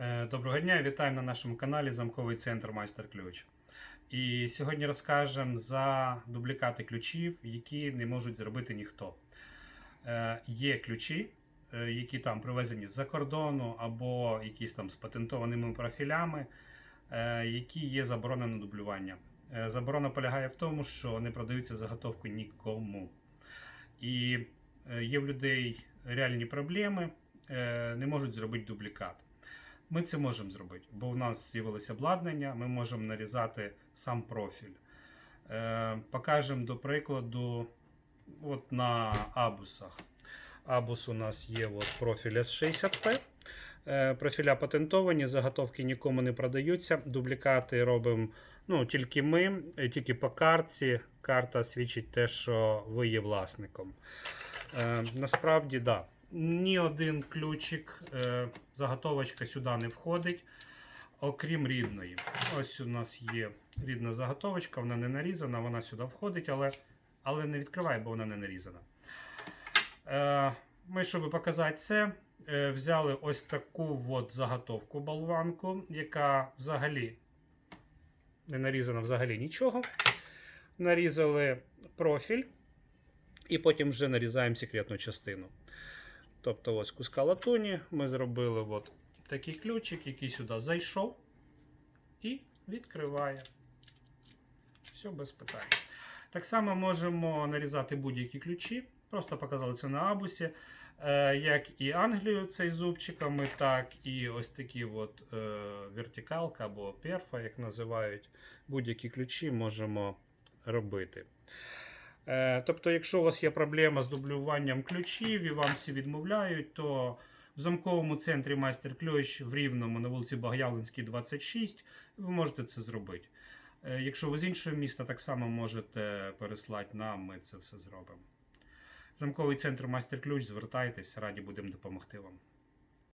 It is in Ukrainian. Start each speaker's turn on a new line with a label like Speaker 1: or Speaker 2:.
Speaker 1: Е, Доброго дня, вітаємо на нашому каналі Замковий центр Майстер Ключ. І сьогодні розкажемо за дублікати ключів, які не можуть зробити ніхто. Е, Є ключі, е, які там привезені з-за кордону або якісь там з патентованими профілями, які є заборона на дублювання. Заборона полягає в тому, що не продаються заготовки нікому. І є в людей реальні проблеми, не можуть зробити дублікат. Ми це можемо зробити, бо у нас з'явилося обладнання, ми можемо нарізати сам профіль. Е, покажемо до прикладу от на абусах. Абус у нас є от профіль S60P. Е, профіля патентовані, заготовки нікому не продаються. Дублікати робимо ну, тільки ми, е, тільки по картці. Карта свідчить те, що ви є власником. Е, насправді, так. Да. Ні один ключик, е, заготовочка сюди не входить, окрім рідної. Ось у нас є рідна заготовочка, вона не нарізана, вона сюди входить, але, але не відкриває, бо вона не нарізана. Е, ми, щоб показати це, е, взяли ось таку от заготовку болванку, яка взагалі не нарізана взагалі нічого. Нарізали профіль і потім вже нарізаємо секретну частину. Тобто, ось куска латуні ми зробили от такий ключик, який сюди зайшов і відкриває. Все без питань. Так само можемо нарізати будь-які ключі. Просто показали це на абусі. Е, як і Англію цей зубчиками, так і ось такі от, е, вертикалка або перфа, як називають. Будь-які ключі можемо робити. Е, Тобто, якщо у вас є проблема з дублюванням ключів і вам всі відмовляють, то в замковому центрі майстер ключ в Рівному на вулиці Богоявленській, 26, ви можете це зробити. Е, Якщо ви з іншого міста, так само можете переслати нам, ми це все зробимо. Замковий центр майстер ключ, звертайтесь, раді будемо допомогти вам.